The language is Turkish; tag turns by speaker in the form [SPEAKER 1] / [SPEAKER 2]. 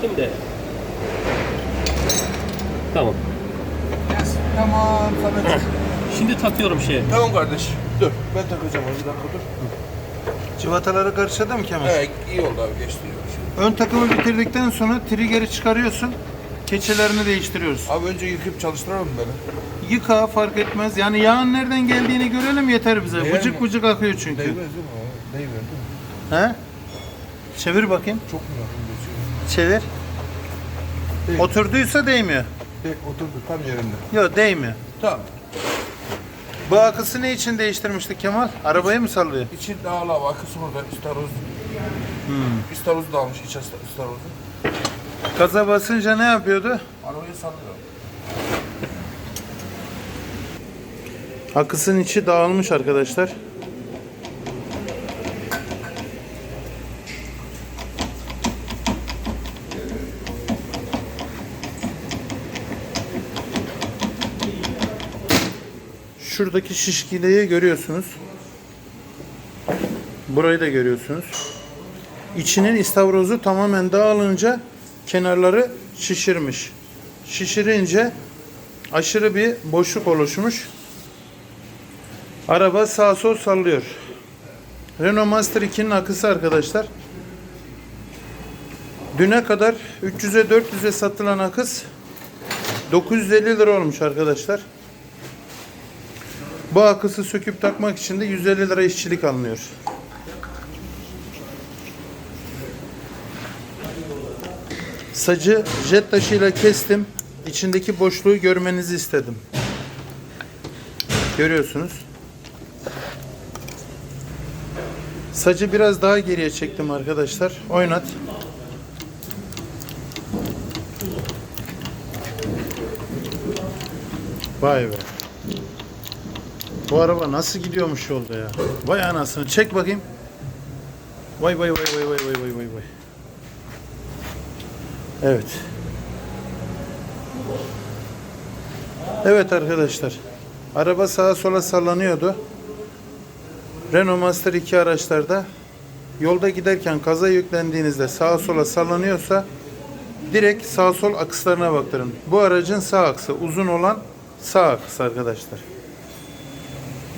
[SPEAKER 1] takayım da. Tamam.
[SPEAKER 2] Tamam Samet.
[SPEAKER 1] Şimdi takıyorum şeye.
[SPEAKER 2] tamam kardeş. Dur ben takacağım bir dakika dur.
[SPEAKER 3] Civataları karıştırdı mı Kemal?
[SPEAKER 2] He iyi oldu abi geçti. Şimdi.
[SPEAKER 3] Ön takımı bitirdikten sonra trigger'i çıkarıyorsun. Keçelerini değiştiriyoruz.
[SPEAKER 2] Abi önce yıkayıp çalıştıralım beni.
[SPEAKER 3] Yıka fark etmez. Yani yağın nereden geldiğini görelim yeter bize.
[SPEAKER 2] Değer mi?
[SPEAKER 3] vıcık akıyor çünkü.
[SPEAKER 2] Değmez değil mi? Değmez değil mi?
[SPEAKER 3] He? Çevir bakayım.
[SPEAKER 2] Çok mu yakın geçiyor?
[SPEAKER 3] Çevir.
[SPEAKER 2] Değil.
[SPEAKER 3] Oturduysa değmiyor.
[SPEAKER 2] Be, oturdu tam yerinde.
[SPEAKER 3] Yok değmiyor.
[SPEAKER 2] Tamam.
[SPEAKER 3] Bu akısı ne için değiştirmiştik Kemal? Arabayı mı sallıyor?
[SPEAKER 2] İçi dağla akısı orada istaroz. Hmm. İstaroz da almış iç ista- istarozu.
[SPEAKER 3] Gaza basınca ne yapıyordu?
[SPEAKER 2] Arabayı sallıyor.
[SPEAKER 3] Akısın içi dağılmış arkadaşlar. Şuradaki şişkiliği görüyorsunuz. Burayı da görüyorsunuz. İçinin istavrozu tamamen dağılınca kenarları şişirmiş. Şişirince aşırı bir boşluk oluşmuş. Araba sağ sol sallıyor. Renault Master 2'nin akısı arkadaşlar. Düne kadar 300'e 400'e satılan akıs 950 lira olmuş arkadaşlar. Bu akısı söküp takmak için de 150 lira işçilik alınıyor. Sacı jet taşıyla kestim. İçindeki boşluğu görmenizi istedim. Görüyorsunuz. Sacı biraz daha geriye çektim arkadaşlar. Oynat. Vay be. Bu araba nasıl gidiyormuş yolda ya? Vay anasını. Çek bakayım. Vay vay vay vay vay vay vay vay vay. Evet. Evet arkadaşlar. Araba sağa sola sallanıyordu. Renault Master 2 araçlarda yolda giderken kaza yüklendiğinizde sağa sola sallanıyorsa direkt sağ sol akslarına baktırın. Bu aracın sağ aksı uzun olan sağ aksı arkadaşlar.